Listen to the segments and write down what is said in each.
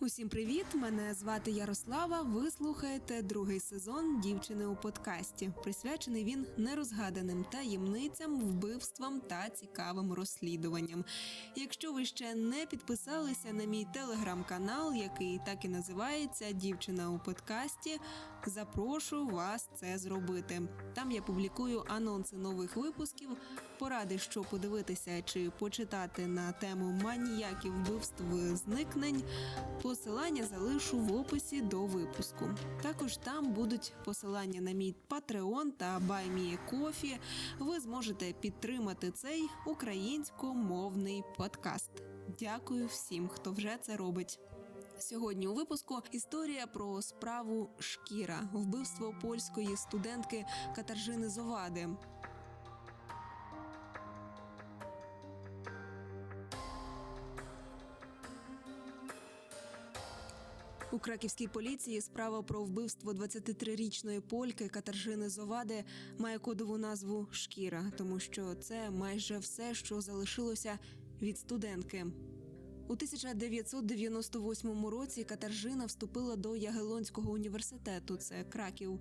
Усім привіт! Мене звати Ярослава. Ви слухаєте другий сезон дівчини у подкасті. Присвячений він нерозгаданим таємницям, вбивствам та цікавим розслідуванням. Якщо ви ще не підписалися на мій телеграм-канал, який так і називається Дівчина у подкасті, запрошую вас це зробити. Там я публікую анонси нових випусків, поради, що подивитися чи почитати на тему маніяків вбивств зникнень. Посилання залишу в описі до випуску. Також там будуть посилання на мій Patreon та BuyMeACoffee. Ви зможете підтримати цей українськомовний подкаст. Дякую всім, хто вже це робить. Сьогодні у випуску історія про справу Шкіра, вбивство польської студентки Катаржини Зовади. У краківській поліції справа про вбивство 23-річної польки Катаржини Зовади має кодову назву Шкіра, тому що це майже все, що залишилося від студентки. У 1998 році Катаржина вступила до Ягелонського університету, це Краків.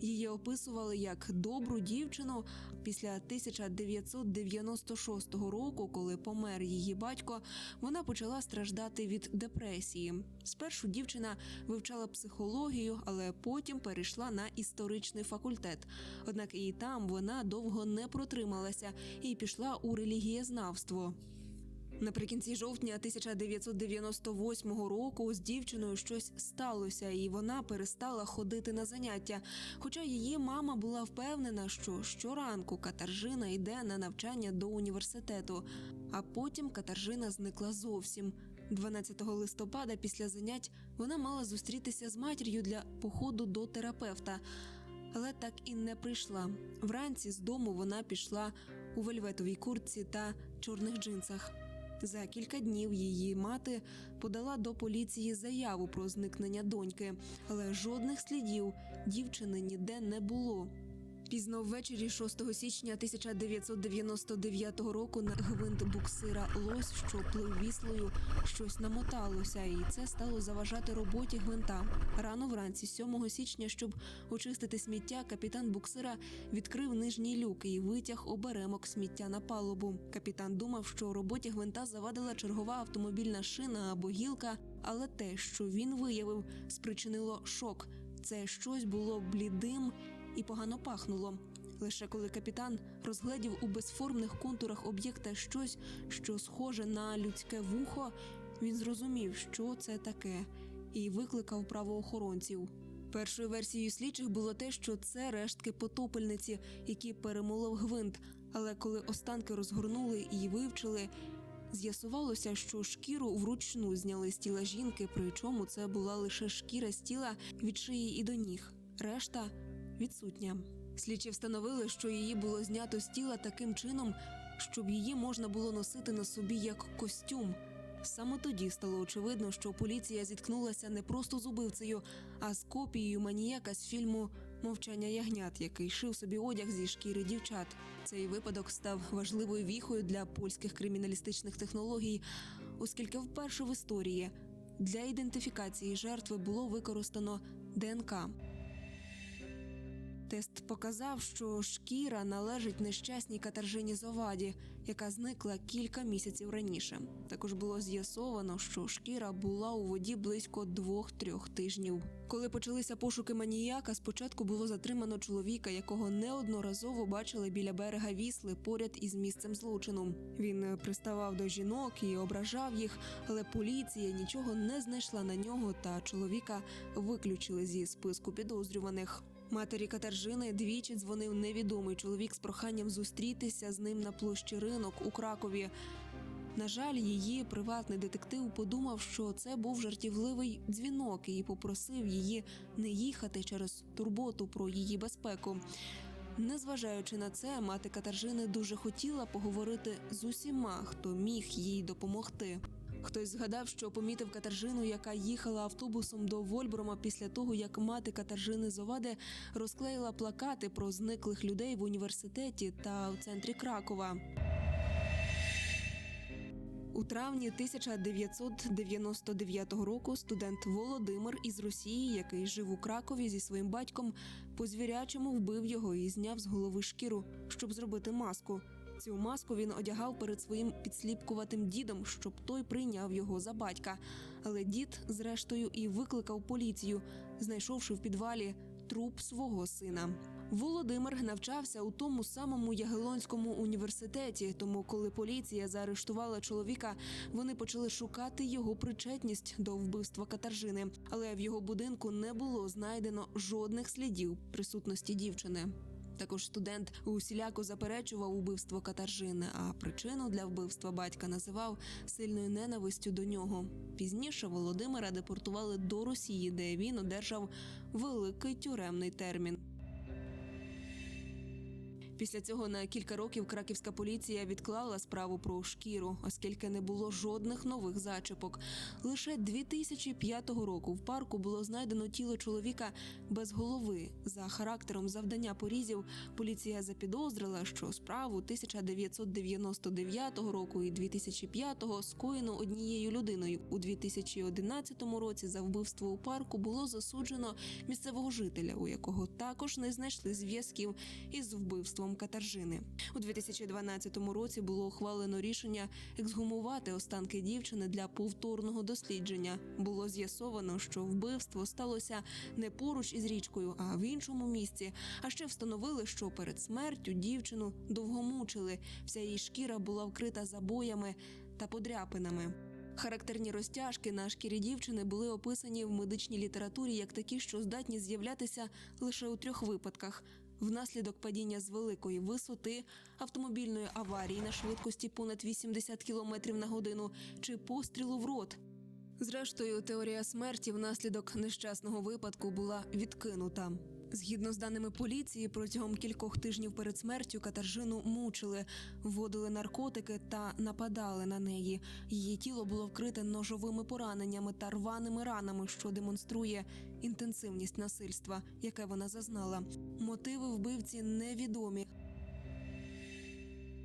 Її описували як добру дівчину. Після 1996 року, коли помер її батько, вона почала страждати від депресії. Спершу дівчина вивчала психологію, але потім перейшла на історичний факультет. Однак і там вона довго не протрималася і пішла у релігієзнавство. Наприкінці жовтня 1998 року з дівчиною щось сталося, і вона перестала ходити на заняття. Хоча її мама була впевнена, що щоранку Катаржина йде на навчання до університету. А потім Катаржина зникла зовсім. 12 листопада після занять вона мала зустрітися з матір'ю для походу до терапевта. Але так і не прийшла. Вранці з дому вона пішла у вельветовій куртці та чорних джинсах. За кілька днів її мати подала до поліції заяву про зникнення доньки, але жодних слідів дівчини ніде не було. Пізно ввечері 6 січня 1999 року на гвинт буксира Лось, що плив віслою, щось намоталося, і це стало заважати роботі гвинта. Рано вранці, 7 січня, щоб очистити сміття, капітан буксира відкрив нижній люк і витяг оберемок сміття на палубу. Капітан думав, що роботі гвинта завадила чергова автомобільна шина або гілка, але те, що він виявив, спричинило шок. Це щось було блідим і погано пахнуло. Лише коли капітан розгледів у безформних контурах об'єкта щось, що схоже на людське вухо, він зрозумів, що це таке, і викликав правоохоронців. Першою версією слідчих було те, що це рештки потопельниці, які перемолов гвинт. Але коли останки розгорнули і вивчили, з'ясувалося, що шкіру вручну зняли з тіла жінки, причому це була лише шкіра з тіла від шиї і до ніг. Решта відсутня. Слідчі встановили, що її було знято з тіла таким чином, щоб її можна було носити на собі як костюм. Саме тоді стало очевидно, що поліція зіткнулася не просто з убивцею, а з копією маніяка з фільму Мовчання ягнят, який шив собі одяг зі шкіри дівчат. Цей випадок став важливою віхою для польських криміналістичних технологій, оскільки вперше в історії для ідентифікації жертви було використано ДНК. Тест показав, що шкіра належить нещасній Катаржині Зоваді, яка зникла кілька місяців раніше. Також було з'ясовано, що шкіра була у воді близько двох-трьох тижнів. Коли почалися пошуки маніяка, спочатку було затримано чоловіка, якого неодноразово бачили біля берега Вісли поряд із місцем злочину. Він приставав до жінок і ображав їх, але поліція нічого не знайшла на нього, та чоловіка виключили зі списку підозрюваних. Матері Катержини двічі дзвонив невідомий чоловік з проханням зустрітися з ним на площі ринок у Кракові. На жаль, її приватний детектив подумав, що це був жартівливий дзвінок і попросив її не їхати через турботу про її безпеку. Незважаючи на це, мати Катаржини дуже хотіла поговорити з усіма, хто міг їй допомогти. Хтось згадав, що помітив Катаржину, яка їхала автобусом до Вольброма після того, як мати Катаржини Зовади розклеїла плакати про зниклих людей в університеті та в центрі Кракова. У травні 1999 року студент Володимир із Росії, який жив у Кракові зі своїм батьком, по звірячому вбив його і зняв з голови шкіру, щоб зробити маску. Цю маску він одягав перед своїм підсліпкуватим дідом, щоб той прийняв його за батька. Але дід, зрештою, і викликав поліцію, знайшовши в підвалі труп свого сина. Володимир навчався у тому самому Ягелонському університеті. Тому, коли поліція заарештувала чоловіка, вони почали шукати його причетність до вбивства Катаржини. Але в його будинку не було знайдено жодних слідів присутності дівчини. Також студент усіляко заперечував убивство Катаржини, а причину для вбивства батька називав сильною ненавистю до нього. Пізніше Володимира депортували до Росії, де він одержав великий тюремний термін. Після цього на кілька років краківська поліція відклала справу про шкіру, оскільки не було жодних нових зачепок. Лише 2005 року в парку було знайдено тіло чоловіка без голови. За характером завдання порізів поліція запідозрила, що справу 1999 року і 2005 скоєно однією людиною. У 2011 році за вбивство у парку було засуджено місцевого жителя, у якого також не знайшли зв'язків із вбивством Катаржини. У 2012 році було ухвалено рішення ексгумувати останки дівчини для повторного дослідження. Було з'ясовано, що вбивство сталося не поруч із річкою, а в іншому місці. А ще встановили, що перед смертю дівчину довго мучили. Вся її шкіра була вкрита забоями та подряпинами. Характерні розтяжки на шкірі дівчини були описані в медичній літературі як такі, що здатні з'являтися лише у трьох випадках: внаслідок падіння з великої висоти, автомобільної аварії на швидкості понад 80 км на годину чи пострілу в рот. Зрештою, теорія смерті внаслідок нещасного випадку була відкинута. Згідно з даними поліції, протягом кількох тижнів перед смертю Катаржину мучили, вводили наркотики та нападали на неї. Її тіло було вкрите ножовими пораненнями та рваними ранами, що демонструє інтенсивність насильства, яке вона зазнала. Мотиви вбивці невідомі.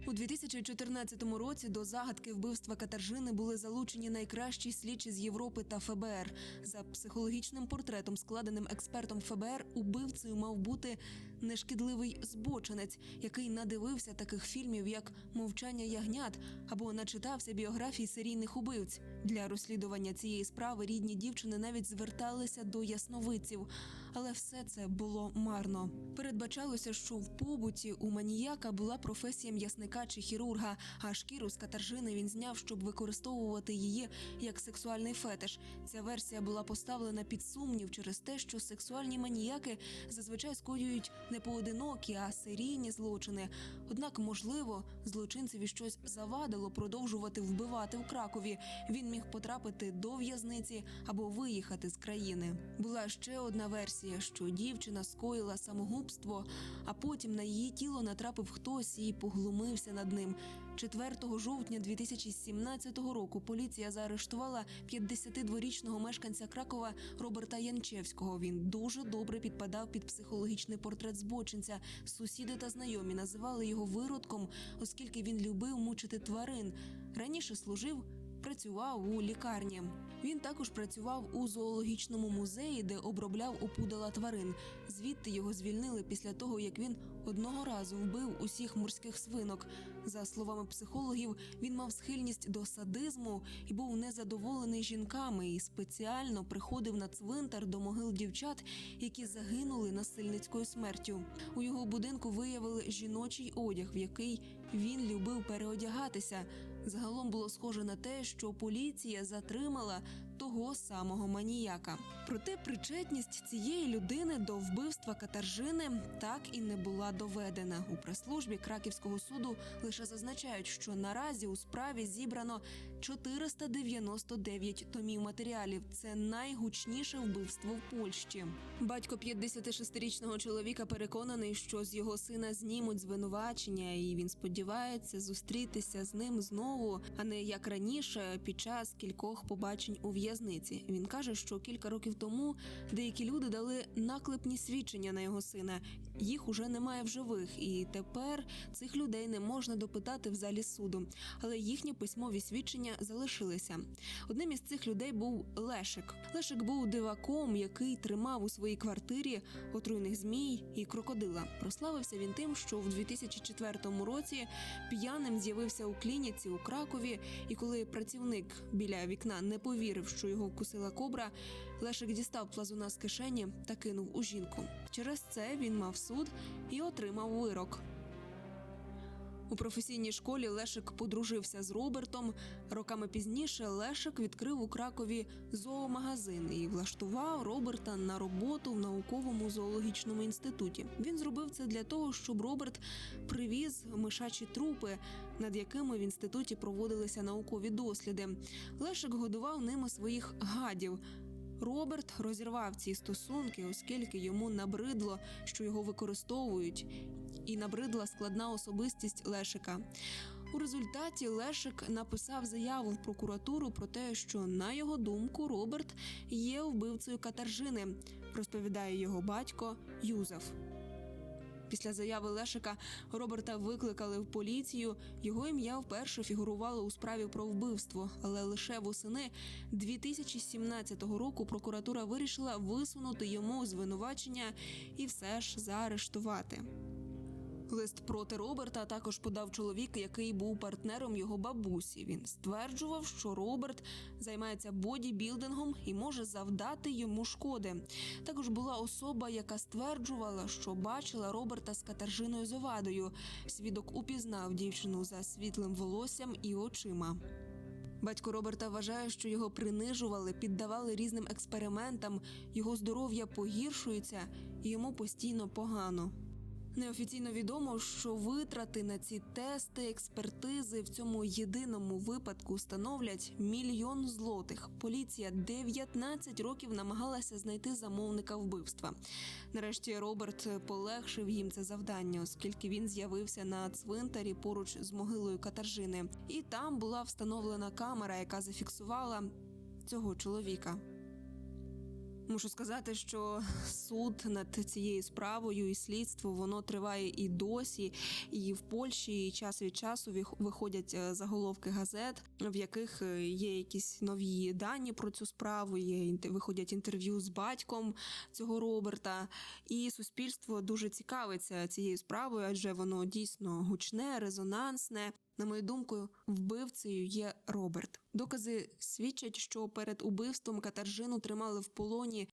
У 2014 році до загадки вбивства Катаржини були залучені найкращі слідчі з Європи та ФБР. За психологічним портретом, складеним експертом ФБР, убивцею мав бути нешкідливий збочинець, який надивився таких фільмів, як Мовчання ягнят або начитався біографій серійних убивць. Для розслідування цієї справи рідні дівчини навіть зверталися до ясновидців, але все це було марно. Передбачалося, що в побуті у маніяка була професія м'ясника чи хірурга, а шкіру з катаржини він зняв, щоб використовувати її як сексуальний фетиш. Ця версія була поставлена під сумнів через те, що сексуальні маніяки зазвичай скоюють не поодинокі, а серійні злочини. Однак, можливо, злочинцеві щось завадило продовжувати вбивати в Кракові. Він міг потрапити до в'язниці або виїхати з країни. Була ще одна версія, що дівчина скоїла самогубство, а потім на її тіло натрапив хтось і поглумився над ним. 4 жовтня 2017 року поліція заарештувала 52-річного мешканця Кракова Роберта Янчевського. Він дуже добре підпадав під психологічний портрет збочинця. Сусіди та знайомі називали його виродком, оскільки він любив мучити тварин. Раніше служив. Працював у лікарні. Він також працював у зоологічному музеї, де обробляв опудала тварин. Звідти його звільнили після того, як він одного разу вбив усіх морських свинок. За словами психологів, він мав схильність до садизму і був незадоволений жінками і спеціально приходив на цвинтар до могил дівчат, які загинули насильницькою смертю. У його будинку виявили жіночий одяг, в який він любив переодягатися. Загалом було схоже на те, що поліція затримала того самого маніяка. Проте причетність цієї людини до вбивства Катаржини так і не була доведена. У прес-службі Краківського суду лише зазначають, що наразі у справі зібрано 499 томів матеріалів. Це найгучніше вбивство в Польщі. Батько 56-річного чоловіка переконаний, що з його сина знімуть звинувачення, і він сподівається зустрітися з ним знову, а не як раніше під час кількох побачень у в'язниці. В'язниці. Він каже, що кілька років тому деякі люди дали наклепні свідчення на його сина. Їх уже немає в живих, і тепер цих людей не можна допитати в залі суду. Але їхні письмові свідчення залишилися. Одним із цих людей був Лешик. Лешик був диваком, який тримав у своїй квартирі отруйних змій і крокодила. Прославився він тим, що в 2004 році п'яним з'явився у клініці у Кракові, і коли працівник біля вікна не повірив, що його кусила кобра, Лешик дістав плазуна з кишені та кинув у жінку. Через це він мав суд і отримав вирок. У професійній школі Лешик подружився з Робертом. Роками пізніше Лешик відкрив у Кракові зоомагазин і влаштував Роберта на роботу в науковому зоологічному інституті. Він зробив це для того, щоб Роберт привіз мишачі трупи, над якими в інституті проводилися наукові досліди. Лешик годував ними своїх гадів. Роберт розірвав ці стосунки, оскільки йому набридло, що його використовують, і набридла складна особистість Лешика. У результаті Лешик написав заяву в прокуратуру про те, що на його думку Роберт є вбивцею Катаржини, розповідає його батько Юзеф. Після заяви Лешика Роберта викликали в поліцію. Його ім'я вперше фігурувало у справі про вбивство, але лише восени 2017 року прокуратура вирішила висунути йому звинувачення і все ж заарештувати. Лист проти Роберта також подав чоловік, який був партнером його бабусі. Він стверджував, що Роберт займається бодібілдингом і може завдати йому шкоди. Також була особа, яка стверджувала, що бачила Роберта з Катаржиною Зовадою. Свідок упізнав дівчину за світлим волоссям і очима. Батько Роберта вважає, що його принижували, піддавали різним експериментам, його здоров'я погіршується і йому постійно погано. Неофіційно відомо, що витрати на ці тести, експертизи в цьому єдиному випадку становлять мільйон злотих. Поліція 19 років намагалася знайти замовника вбивства. Нарешті Роберт полегшив їм це завдання, оскільки він з'явився на цвинтарі поруч з могилою Катаржини, і там була встановлена камера, яка зафіксувала цього чоловіка. Мушу сказати, що суд над цією справою і слідство воно триває і досі, і в Польщі і час від часу вих- виходять е, заголовки газет, в яких е, є якісь нові дані про цю справу. Є виходять інтерв'ю з батьком цього Роберта. І суспільство дуже цікавиться цією справою, адже воно дійсно гучне, резонансне. На мою думку, вбивцею є Роберт. Докази свідчать, що перед убивством Катаржину тримали в полоні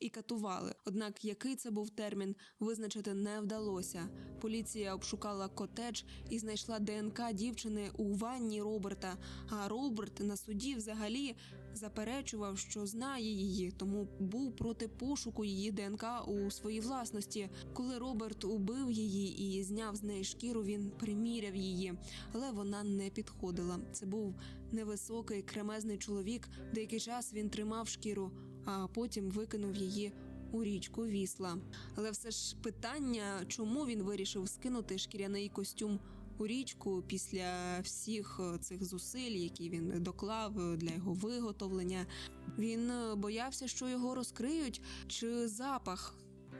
і катували. Однак який це був термін, визначити не вдалося. Поліція обшукала котедж і знайшла ДНК дівчини у ванні Роберта. А Роберт на суді взагалі заперечував, що знає її, тому був проти пошуку її ДНК у своїй власності. Коли Роберт убив її і зняв з неї шкіру, він приміряв її, але вона не підходила. Це був невисокий кремезний чоловік. Деякий час він тримав шкіру, а потім викинув її у річку Вісла. Але все ж питання, чому він вирішив скинути шкіряний костюм у річку після всіх е, цих зусиль, які він доклав е, для його виготовлення. Він е, боявся, що його розкриють, чи запах.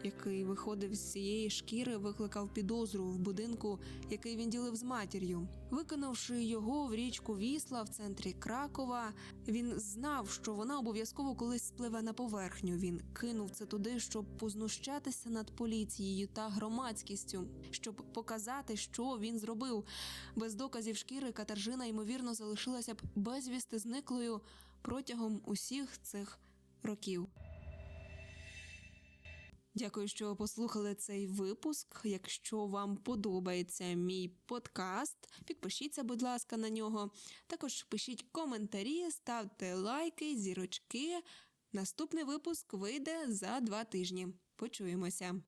Який виходив з цієї шкіри, викликав підозру в будинку, який він ділив з матір'ю. Викинувши його в річку Вісла в центрі Кракова, він знав, що вона обов'язково колись спливе на поверхню. Він кинув це туди, щоб познущатися над поліцією та громадськістю, щоб показати, що він зробив. Без доказів шкіри Катаржина ймовірно залишилася б безвісти зниклою протягом усіх цих років. Дякую, що послухали цей випуск. Якщо вам подобається мій подкаст, підпишіться, будь ласка, на нього. Також пишіть коментарі, ставте лайки, зірочки. Наступний випуск вийде за два тижні. Почуємося.